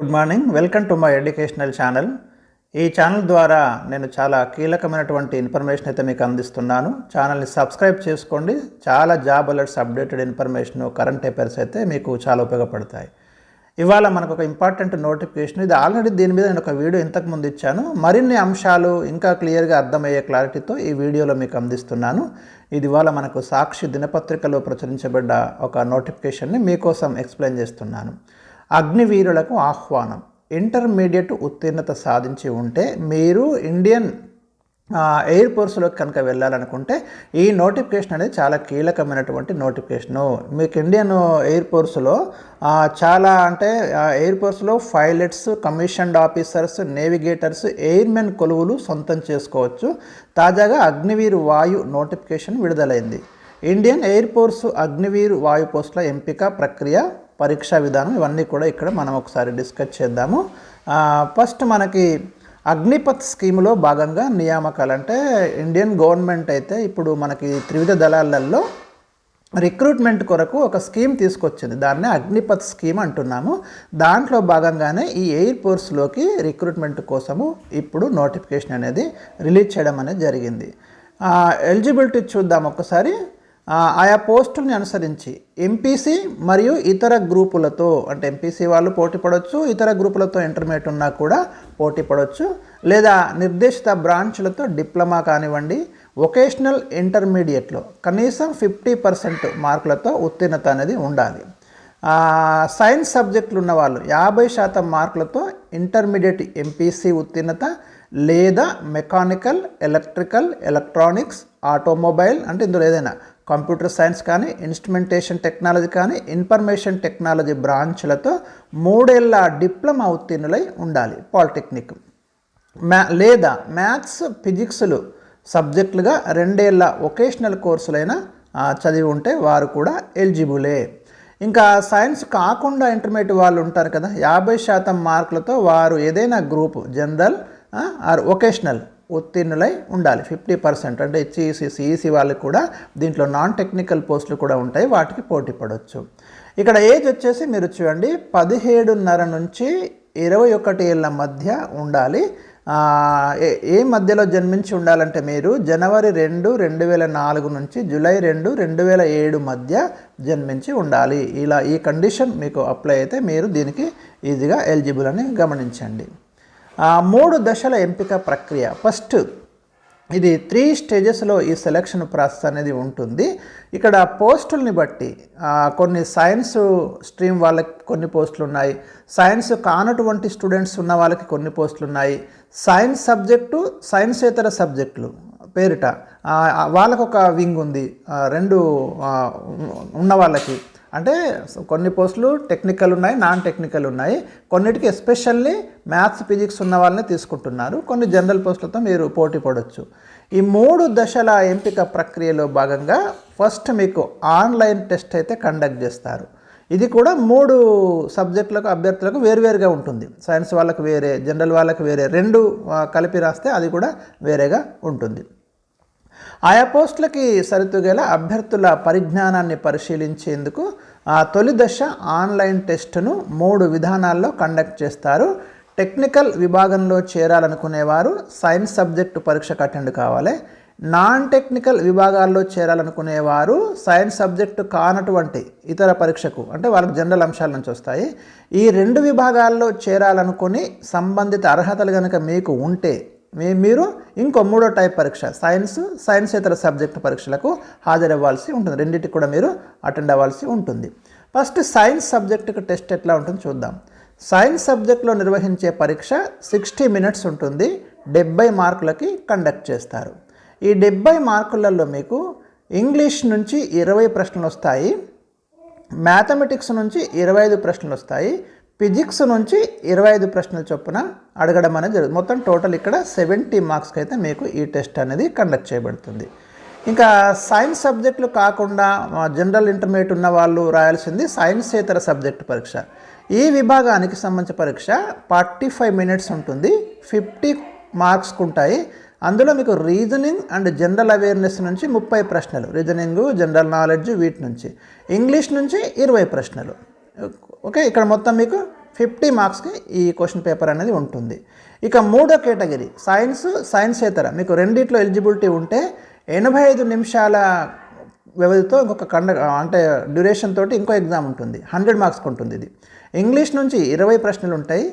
Good morning. Welcome to my educational channel. ఈ channel ద్వారా నేను చాలా కీలకమైనటువంటి ఇన్ఫర్మేషన్ అయితే మీకు అందిస్తున్నాను. ఛానల్ని సబ్స్క్రైబ్ చేసుకోండి. చాలా job alerts updated information current affairs అయితే మీకు చాలా ఉపయోగపడతాయి. ఇవాళ మనకు ఒక ఇంపార్టెంట్ నోటిఫికేషన్. ఇది ఆల్రెడీ దీని మీద నేను ఒక వీడియో ఇంతకు ముందు ఇచ్చాను. మరిన్ని అంశాలు ఇంకా క్లియర్గా అర్థమయ్యే క్లారిటీతో ఈ వీడియోలో మీకు అందిస్తున్నాను. ఇది ఇవాళ మనకు సాక్షి దినపత్రికలో ప్రచురించబడ్డ ఒక నోటిఫికేషన్ని మీకోసం ఎక్స్ప్లెయిన్ చేస్తున్నాను. అగ్నివీరులకు ఆహ్వానం. ఇంటర్మీడియట్ ఉత్తీర్ణత సాధించి ఉంటే మీరు ఇండియన్ ఎయిర్ ఫోర్స్లోకి కనుక వెళ్ళాలనుకుంటే ఈ నోటిఫికేషన్ అనేది చాలా కీలకమైనటువంటి నోటిఫికేషను. మీకు ఇండియన్ ఎయిర్ ఫోర్స్లో చాలా అంటే air ఫోర్స్లో pilots commissioned officers navigators airmen కొలువులు సొంతం చేసుకోవచ్చు. తాజాగా అగ్నివీర్ వాయు నోటిఫికేషన్ విడుదలైంది. ఇండియన్ ఎయిర్ ఫోర్స్ అగ్నివీర్ వాయు పోస్టుల ఎంపిక ప్రక్రియ పరీక్షా విధానం ఇవన్నీ కూడా ఇక్కడ మనం ఒకసారి డిస్కస్ చేద్దాము. ఫస్ట్ మనకి అగ్నిపత్ స్కీమ్లో భాగంగా నియామకాలు అంటే ఇండియన్ గవర్నమెంట్ అయితే ఇప్పుడు మనకి త్రివిధ దళాలలో రిక్రూట్మెంట్ కొరకు ఒక స్కీమ్ తీసుకొచ్చింది. దాన్నే అగ్నిపత్ స్కీమ్ అంటున్నాము. దాంట్లో భాగంగానే ఈ ఎయిర్ ఫోర్స్లోకి రిక్రూట్మెంట్ కోసము ఇప్పుడు నోటిఫికేషన్ అనేది రిలీజ్ చేయడం అనేది జరిగింది. ఎలిజిబిలిటీ చూద్దాం ఒకసారి. ఆయా పోస్టుల్ని అనుసరించి ఎంపీసీ మరియు ఇతర గ్రూపులతో అంటే ఎంపీసీ వాళ్ళు పోటీ పడవచ్చు ఇతర గ్రూపులతో ఇంటర్మీడియట్ ఉన్నా కూడా పోటీ పడవచ్చు లేదా నిర్దేశిత బ్రాంచ్లతో డిప్లొమా కానివ్వండి వొకేషనల్ ఇంటర్మీడియట్లో కనీసం ఫిఫ్టీ పర్సెంట్ మార్కులతో ఉత్తీర్ణత అనేది ఉండాలి. సైన్స్ సబ్జెక్టులు ఉన్న వాళ్ళు యాభై శాతం మార్కులతో ఇంటర్మీడియట్ ఎంపీసీ ఉత్తీర్ణత లేదా మెకానికల్ ఎలక్ట్రికల్ ఎలక్ట్రానిక్స్ ఆటోమొబైల్ అంటే ఇందులో ఏదైనా కంప్యూటర్ సైన్స్ కానీ ఇన్స్ట్రుమెంటేషన్ టెక్నాలజీ కానీ ఇన్ఫర్మేషన్ టెక్నాలజీ బ్రాంచ్లతో మూడేళ్ళ డిప్లొమా ఉత్తీర్ణులై ఉండాలి పాలిటెక్నిక్. మ్యా లేదా మ్యాథ్స్ ఫిజిక్స్లు సబ్జెక్టులుగా రెండేళ్ళ వొకేషనల్ కోర్సులైన చదివి ఉంటే వారు కూడా ఎలిజిబులే. ఇంకా సైన్స్ కాకుండా ఇంటర్మీడియట్ వాళ్ళు ఉంటారు కదా యాభై శాతం మార్కులతో వారు ఏదైనా గ్రూప్ జనరల్ ఆర్ వొకేషనల్ ఉత్తీర్ణులై ఉండాలి. ఫిఫ్టీ పర్సెంట్ అంటే హెచ్ఈసి సిఈసి వాళ్ళకి కూడా దీంట్లో నాన్ టెక్నికల్ పోస్టులు కూడా ఉంటాయి. వాటికి పోటీ పడవచ్చు ఇక్కడ ఏజ్ వచ్చేసి మీరు చూడండి పదిహేడున్నర నుంచి ఇరవై ఒకటి ఏళ్ళ మధ్య ఉండాలి. ఏ మధ్యలో జన్మించి ఉండాలంటే మీరు జనవరి రెండు రెండు వేల నాలుగు నుంచి జూలై రెండు రెండు వేల ఏడు మధ్య జన్మించి ఉండాలి. ఇలా ఈ కండిషన్ మీకు అప్లై అయితే మీరు దీనికి ఈజీగా ఎలిజిబుల్ అని గమనించండి. మూడు దశల ఎంపిక ప్రక్రియ. ఫస్ట్ ఇది త్రీ స్టేజెస్లో ఈ సెలక్షన్ ప్రాసెస్ అనేది ఉంటుంది. ఇక్కడ పోస్టుల్ని బట్టి కొన్ని సైన్స్ స్ట్రీమ్ వాళ్ళకి కొన్ని పోస్టులు ఉన్నాయి సైన్స్ కానటువంటి స్టూడెంట్స్ ఉన్న వాళ్ళకి కొన్ని పోస్టులు ఉన్నాయి సైన్స్ సబ్జెక్టు సైన్సేతర సబ్జెక్టులు పేరిట. వాళ్ళకు ఒక వింగ్ ఉంది. రెండు ఉన్న వాళ్ళకి. అంటే కొన్ని పోస్టులు టెక్నికల్ ఉన్నాయి నాన్ టెక్నికల్ ఉన్నాయి. కొన్నిటికి ఎస్పెషల్లీ మ్యాథ్స్ ఫిజిక్స్ ఉన్న వాళ్ళని తీసుకుంటున్నారు. కొన్ని జనరల్ పోస్టులతో మీరు పోటీ పడవచ్చు ఈ మూడు దశల ఎంపిక ప్రక్రియలో భాగంగా ఫస్ట్ మీకు ఆన్లైన్ టెస్ట్ అయితే కండక్ట్ చేస్తారు. ఇది కూడా మూడు సబ్జెక్టులకు అభ్యర్థులకు వేరువేరుగా ఉంటుంది. సైన్స్ వాళ్ళకు వేరే జనరల్ వాళ్ళకు వేరే రెండు కలిపి రాస్తే అది కూడా వేరేగా ఉంటుంది. ఆయా పోస్టులకి సరితూగేలా అభ్యర్థుల పరిజ్ఞానాన్ని పరిశీలించేందుకు ఆ తొలి దశ ఆన్లైన్ టెస్టును మూడు విధానాల్లో కండక్ట్ చేస్తారు. టెక్నికల్ విభాగంలో చేరాలనుకునేవారు సైన్స్ సబ్జెక్టు పరీక్షకు అటెండ్ కావాలి. నాన్ టెక్నికల్ విభాగాల్లో చేరాలనుకునేవారు సైన్స్ సబ్జెక్టు కానటువంటి ఇతర పరీక్షకు అంటే వాళ్ళకి జనరల్ అంశాల నుంచి వస్తాయి. ఈ రెండు విభాగాల్లో చేరాలనుకుని సంబంధిత అర్హతలు కనుక మీకు ఉంటే మీరు ఇంకో మూడో టైప్ పరీక్ష సైన్స్ సైన్స్ ఇతర సబ్జెక్టు పరీక్షలకు హాజరవ్వాల్సి ఉంటుంది. రెండింటికి కూడా మీరు అటెండ్ అవ్వాల్సి ఉంటుంది. ఫస్ట్ సైన్స్ సబ్జెక్టుకు టెస్ట్ ఎట్లా ఉంటుందో చూద్దాం. సైన్స్ సబ్జెక్టులో నిర్వహించే పరీక్ష సిక్స్టీ మినిట్స్ ఉంటుంది డెబ్బై మార్కులకి కండక్ట్ చేస్తారు. ఈ డెబ్బై మార్కులలో మీకు ఇంగ్లీష్ నుంచి ఇరవై ప్రశ్నలు వస్తాయి మ్యాథమెటిక్స్ నుంచి ఇరవై ఐదు ప్రశ్నలు వస్తాయి ఫిజిక్స్ నుంచి ఇరవై ఐదు ప్రశ్నల చొప్పున అడగడం అనేది జరుగుతుంది. మొత్తం టోటల్ ఇక్కడ సెవెంటీ మార్క్స్కి అయితే మీకు ఈ టెస్ట్ అనేది కండక్ట్ చేయబడుతుంది. ఇంకా సైన్స్ సబ్జెక్టులు కాకుండా జనరల్ ఇంటర్మీడియట్ ఉన్న వాళ్ళు రాయాల్సింది సైన్సేతర సబ్జెక్టు పరీక్ష. ఈ విభాగానికి సంబంధించిన పరీక్ష ఫార్టీ ఫైవ్ మినిట్స్ ఉంటుంది. ఫిఫ్టీ మార్క్స్కి ఉంటాయి. అందులో మీకు రీజనింగ్ అండ్ జనరల్ అవేర్నెస్ నుంచి ముప్పై ప్రశ్నలు. రీజనింగ్ జనరల్ నాలెడ్జ్ వీటి నుంచి. ఇంగ్లీష్ నుంచి ఇరవై ప్రశ్నలు. ఓకే ఇక్కడ మొత్తం మీకు ఫిఫ్టీ మార్క్స్కి ఈ క్వశ్చన్ పేపర్ అనేది ఉంటుంది. ఇక మూడో కేటగిరీ సైన్స్ సైన్స్ ఇతర మీకు రెండిట్లో ఎలిజిబిలిటీ ఉంటే ఎనభై ఐదు నిమిషాల వ్యవధితో ఇంకొక కండ అంటే డ్యూరేషన్ తోటి ఇంకో ఎగ్జామ్ ఉంటుంది. హండ్రెడ్ మార్క్స్కి ఉంటుంది ఇది. ఇంగ్లీష్ నుంచి ఇరవై ప్రశ్నలు ఉంటాయి.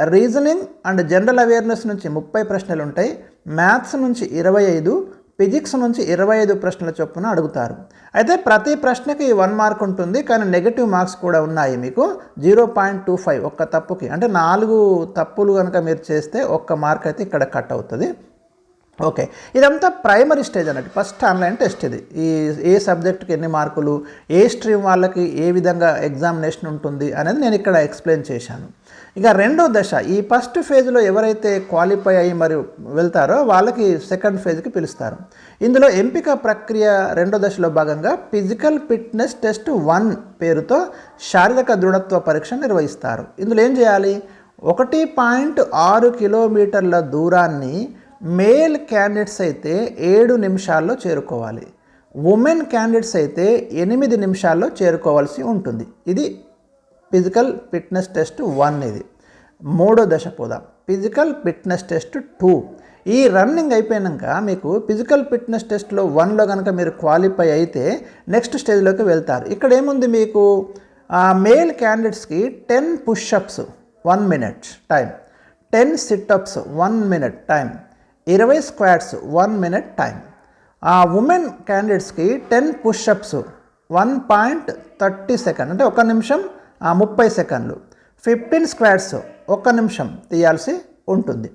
రీజనింగ్ అండ్ జనరల్ అవేర్నెస్ నుంచి ముప్పై ప్రశ్నలు ఉంటాయి. మ్యాథ్స్ నుంచి ఇరవై ఐదు ఫిజిక్స్ నుంచి ఇరవై ఐదు ప్రశ్నల చొప్పున అడుగుతారు. అయితే ప్రతి ప్రశ్నకి వన్ మార్క్ ఉంటుంది కానీ నెగటివ్ మార్క్స్ కూడా ఉన్నాయి మీకు. జీరో పాయింట్ టూ ఫైవ్ ఒక్క తప్పుకి అంటే నాలుగు తప్పులు కనుక మీరు చేస్తే ఒక్క మార్క్ అయితే ఇక్కడ కట్ అవుతుంది. ఓకే. ఇదంతా ప్రైమరీ స్టేజ్ అన్నట్టు. ఫస్ట్ ఆన్లైన్ టెస్ట్ ఇది. ఈ ఏ సబ్జెక్ట్కి ఎన్ని మార్కులు ఏ స్ట్రీమ్ వాళ్ళకి ఏ విధంగా ఎగ్జామినేషన్ ఉంటుంది అనేది నేను ఇక్కడ ఎక్స్ప్లెయిన్ చేశాను. ఇక రెండో దశ ఈ ఫస్ట్ ఫేజ్లో ఎవరైతే క్వాలిఫై అయ్యి మరి వెళ్తారో వాళ్ళకి సెకండ్ ఫేజ్కి పిలుస్తారు. ఇందులో ఎంపిక ప్రక్రియ రెండో దశలో భాగంగా ఫిజికల్ ఫిట్నెస్ టెస్ట్ వన్ పేరుతో శారీరక దృఢత్వ పరీక్ష నిర్వహిస్తారు. ఇందులో ఏం చేయాలి? ఒకటి పాయింట్ ఆరు కిలోమీటర్ల దూరాన్ని మేల్ క్యాండిడేట్స్ అయితే ఏడు నిమిషాల్లో చేరుకోవాలి. ఉమెన్ క్యాండిడేట్స్ అయితే ఎనిమిది నిమిషాల్లో చేరుకోవాల్సి ఉంటుంది. ఇది ఫిజికల్ ఫిట్నెస్ టెస్ట్ వన్ ఇది. మూడో దశ పోదాం. Physical fitness test two. ఈ రన్నింగ్ అయిపోయాక మీకు ఫిజికల్ ఫిట్నెస్ టెస్ట్లో వన్లో కనుక మీరు క్వాలిఫై అయితే నెక్స్ట్ స్టేజ్లోకి వెళ్తారు. ఇక్కడ ఏముంది మీకు? మేల్ క్యాండిడేట్స్కి ten pushups one minute time. Ten situps one minute time. ఇరవై స్క్వాట్స్ వన్ మినిట్ టైం ఆ ఉమెన్ క్యాండిడేట్స్కి ten pushups one point thirty second అంటే ఒక నిమిషం ఆ ముప్పై సెకండ్లు. ఫిఫ్టీన్ స్క్వాడ్స్ ఒక్క నిమిషం తీయాల్సి ఉంటుంది.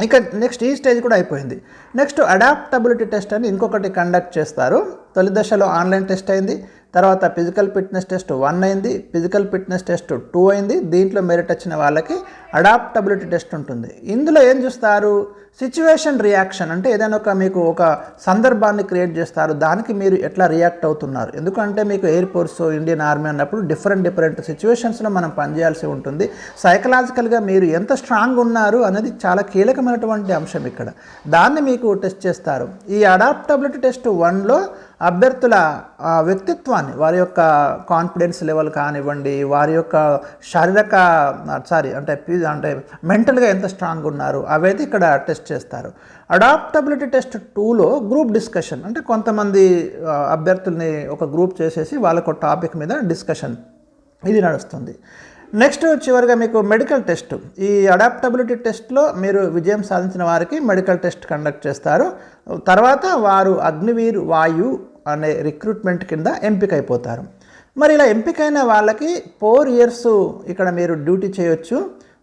ఇంకా నెక్స్ట్ ఈ స్టేజ్ కూడా అయిపోయింది. నెక్స్ట్ అడాప్టబిలిటీ టెస్ట్ అని ఇంకొకటి కండక్ట్ చేస్తారు. తొలి దశలో ఆన్లైన్ టెస్ట్ అయింది. తర్వాత ఫిజికల్ ఫిట్నెస్ టెస్ట్ వన్ అయింది ఫిజికల్ ఫిట్నెస్ టెస్ట్ టూ అయింది. దీంట్లో మెరిట్ వచ్చిన వాళ్ళకి అడాప్టబిలిటీ టెస్ట్ ఉంటుంది. ఇందులో ఏం చూస్తారు? సిచ్యువేషన్ రియాక్షన్ అంటే ఏదైనా ఒక మీకు ఒక సందర్భాన్ని క్రియేట్ చేస్తారు. దానికి మీరు ఎట్లా రియాక్ట్ అవుతున్నారు? ఎందుకంటే మీకు ఎయిర్ ఫోర్స్ ఇండియన్ ఆర్మీ అన్నప్పుడు డిఫరెంట్ డిఫరెంట్ సిచ్యువేషన్స్లో మనం పనిచేయాల్సి ఉంటుంది. సైకలాజికల్గా మీరు ఎంత స్ట్రాంగ్ ఉన్నారు అనేది చాలా కీలకమైనటువంటి అంశం ఇక్కడ. దాన్ని మీకు టెస్ట్ చేస్తారు. ఈ అడాప్టబిలిటీ టెస్ట్ వన్లో అభ్యర్థుల వ్యక్తిత్వాన్ని వారి యొక్క కాన్ఫిడెన్స్ లెవెల్ కానివ్వండి వారి యొక్క శారీరక సారీ అంటే అంటే మెంటల్గా ఎంత స్ట్రాంగ్ ఉన్నారు అవైతే ఇక్కడ టెస్ట్ చేస్తారు. అడాప్టబిలిటీ టెస్ట్ టూలో గ్రూప్ డిస్కషన్ అంటే కొంతమంది అభ్యర్థుల్ని ఒక గ్రూప్ చేసేసి వాళ్ళకు టాపిక్ మీద డిస్కషన్ ఇది నడుస్తుంది. నెక్స్ట్ చివరిగా మీకు మెడికల్ టెస్ట్ ఈ అడాప్టబిలిటీ టెస్ట్లో మీరు విజయం సాధించిన వారికి మెడికల్ టెస్ట్ కండక్ట్ చేస్తారు. తర్వాత వారు అగ్నివీర్ వాయు అనే రిక్రూట్మెంట్ కింద ఎంపిక అయిపోతారు మరి ఇలా ఎంపికైన వాళ్ళకి ఫోర్ ఇయర్స్ ఇక్కడ మీరు డ్యూటీ చేయొచ్చు.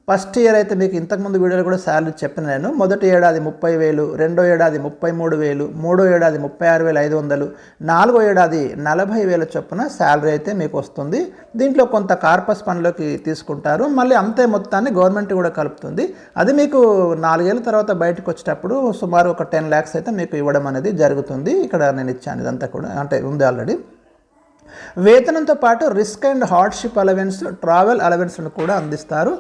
ఫస్ట్ ఇయర్ అయితే మీకు ఇంతకుముందు వీడియోలో కూడా శాలరీ చెప్పిన నేను. మొదటి ఏడాది ముప్పై వేలు రెండో ఏడాది ముప్పై మూడు వేలు మూడో ఏడాది ముప్పై ఆరు వేల ఐదు వందలు నాలుగో ఏడాది నలభై వేల చొప్పున శాలరీ అయితే మీకు వస్తుంది. దీంట్లో కొంత కార్పస్ పనిలోకి తీసుకుంటారు. మళ్ళీ అంతే మొత్తాన్ని గవర్నమెంట్ కూడా కలుపుతుంది. అది మీకు నాలుగేళ్ళ తర్వాత బయటకు వచ్చేటప్పుడు సుమారు ఒక టెన్ ల్యాక్స్ అయితే మీకు ఇవ్వడం అనేది జరుగుతుంది. ఇక్కడ నేను ఇచ్చాను ఇదంతా కూడా అంటే ఉంది ఆల్రెడీ. వేతనంతో పాటు risk and hardship allowance travel అలవెన్స్ను కూడా అందిస్తారు.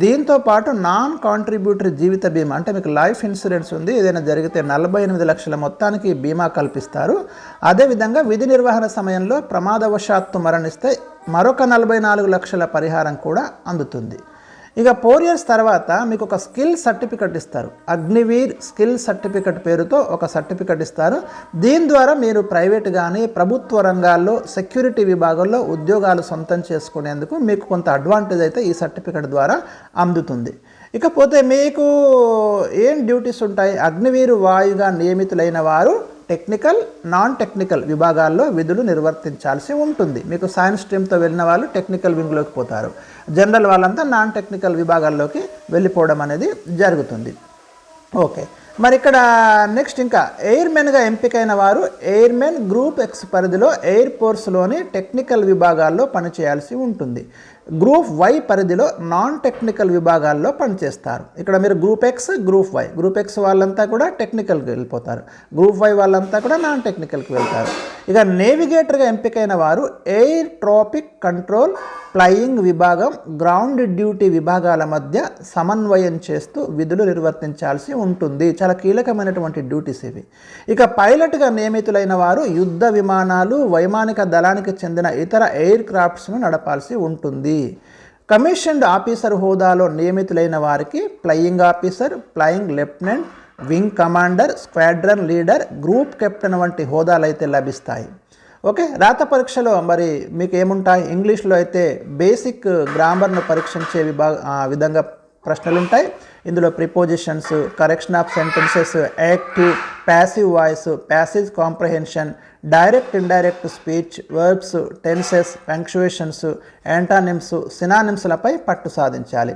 దీంతో పాటు నాన్ కాంట్రిబ్యూటరీ జీవిత బీమా అంటే మీకు లైఫ్ ఇన్సూరెన్స్ ఉంది ఏదైనా జరిగితే నలభై ఎనిమిది లక్షల మొత్తానికి బీమా కల్పిస్తారు. అదేవిధంగా విధి నిర్వహణ సమయంలో ప్రమాదవశాత్తు మరణిస్తే మరొక నలభై నాలుగు లక్షల పరిహారం కూడా అందుతుంది. ఇక ఫోర్ ఇయర్స్ తర్వాత మీకు ఒక స్కిల్ సర్టిఫికెట్ ఇస్తారు. అగ్నివీర్ స్కిల్ సర్టిఫికెట్ పేరుతో ఒక సర్టిఫికెట్ ఇస్తారు. దీని ద్వారా మీరు ప్రైవేట్ కానీ ప్రభుత్వ రంగాల్లో సెక్యూరిటీ విభాగంలో ఉద్యోగాలు సొంతం చేసుకునేందుకు మీకు కొంత అడ్వాంటేజ్ అయితే ఈ సర్టిఫికెట్ ద్వారా అందుతుంది. ఇకపోతే మీకు ఏం డ్యూటీస్ ఉంటాయి? అగ్నివీరు వాయుగా నియమితులైన వారు టెక్నికల్ నాన్ టెక్నికల్ విభాగాల్లో విధులు నిర్వర్తించాల్సి ఉంటుంది. మీకు సైన్స్ స్ట్రీమ్తో వెళ్ళిన వాళ్ళు టెక్నికల్ వింగ్లోకి పోతారు. జనరల్ వాళ్ళంతా నాన్ టెక్నికల్ విభాగాల్లోకి వెళ్ళిపోవడం అనేది జరుగుతుంది. ఓకే మరి ఇక్కడ నెక్స్ట్ ఇంకా ఎయిర్మెన్గా ఎంపికైన వారు ఎయిర్మెన్ గ్రూప్ ఎక్స్ పరిధిలో ఎయిర్ ఫోర్స్లోని టెక్నికల్ విభాగాల్లో పనిచేయాల్సి ఉంటుంది. గ్రూప్ వై పరిధిలో నాన్ టెక్నికల్ విభాగాల్లో పనిచేస్తారు. ఇక్కడ మీరు group X group Y group X వాళ్ళంతా కూడా టెక్నికల్కి వెళ్ళిపోతారు. గ్రూప్ వై వాళ్ళంతా కూడా నాన్ టెక్నికల్కి వెళ్తారు. ఇక నేవిగేటర్గా ఎంపికైన వారు ఎయిర్ ట్రాఫిక్ కంట్రోల్ ఫ్లయింగ్ విభాగం గ్రౌండ్ డ్యూటీ విభాగాల మధ్య సమన్వయం చేస్తూ విధులు నిర్వర్తించాల్సి ఉంటుంది. చాలా కీలకమైనటువంటి డ్యూటీస్ ఇవి. ఇక పైలట్గా నియమితులైన వారు యుద్ధ విమానాలు వైమానిక దళానికి చెందిన ఇతర ఎయిర్ క్రాఫ్ట్స్ను నడపాల్సి ఉంటుంది. కమిషన్డ్ ఆఫీసర్ హోదాలో నియమితులైన వారికి flying officer flying lieutenant wing commander squadron leader group captain వంటి హోదాలు అయితే లభిస్తాయి. ఓకే రాత పరీక్షలో మరి మీకు ఏముంటాయి ఇంగ్లీష్లో అయితే బేసిక్ గ్రామర్ను పరీక్షించే విభాగ విధంగా ప్రశ్నలు ఉంటాయి ఇందులో prepositions correction of sentences active passive voice passage comprehension direct indirect speech verbs tenses punctuations antonyms సినానిమ్స్లపై పట్టు సాధించాలి.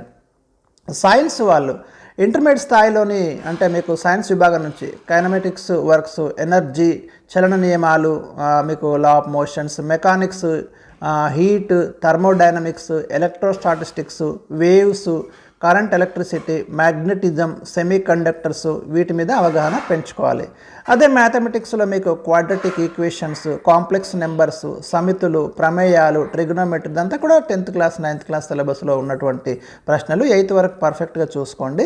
సైన్స్ వాళ్ళు ఇంటర్మీడియట్ స్థాయిలోని అంటే మీకు సైన్స్ విభాగం నుంచి కైనమెటిక్స్ వర్క్స్ ఎనర్జీ చలన నియమాలు మీకు law of motions mechanics heat thermodynamics electrostatistics waves current electricity magnetism semiconductors వీటి మీద అవగాహన పెంచుకోవాలి. అదే మ్యాథమెటిక్స్లో మీకు క్వాడ్రటిక్ ఈక్వేషన్స్ కాంప్లెక్స్ నెంబర్స్ సమితులు ప్రమేయాలు ట్రిగ్నోమెట్రీ అంతా కూడా టెన్త్ క్లాస్ నైన్త్ క్లాస్ సిలబస్లో ఉన్నటువంటి ప్రశ్నలు ఎయిత్ వరకు పర్ఫెక్ట్గా చూసుకోండి.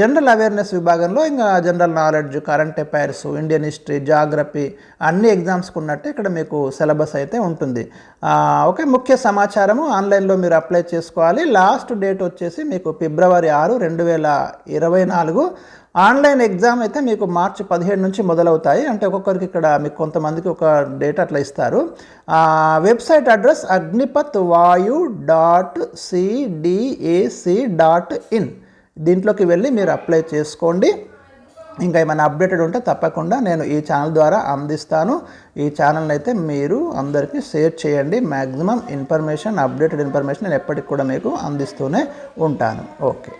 జనరల్ అవేర్నెస్ విభాగంలో ఇంకా general knowledge current affairs Indian history geography అన్ని ఎగ్జామ్స్కి ఉన్నట్టు ఇక్కడ మీకు సిలబస్ అయితే ఉంటుంది. ఓకే ముఖ్య సమాచారము ఆన్లైన్లో మీరు అప్లై చేసుకోవాలి. లాస్ట్ డేట్ వచ్చేసి మీకు ఫిబ్రవరి ఆరు రెండు వేల ఇరవై నాలుగు. ఆన్లైన్ ఎగ్జామ్ అయితే మీకు మార్చి పదిహేడు నుంచి మొదలవుతాయి. అంటే ఒక్కొక్కరికి ఇక్కడ మీకు కొంతమందికి ఒక డేట్ అట్లా ఇస్తారు. ఆ, వెబ్సైట్ అడ్రస్ అగ్నిపత్ వాయు డాట్ సిడిఏసి డాట్ ఇన్. దీంట్లోకి వెళ్ళి మీరు అప్లై చేసుకోండి. ఇంకా ఏమైనా అప్డేటెడ్ ఉంటే తప్పకుండా నేను ఈ ఛానల్ ద్వారా అందిస్తాను. ఈ ఛానల్ని అయితే మీరు అందరికీ షేర్ చేయండి. మ్యాక్సిమం ఇన్ఫర్మేషన్ అప్డేటెడ్ ఇన్ఫర్మేషన్ నేను ఎప్పటికి కూడా మీకు అందిస్తూనే ఉంటాను. ఓకే.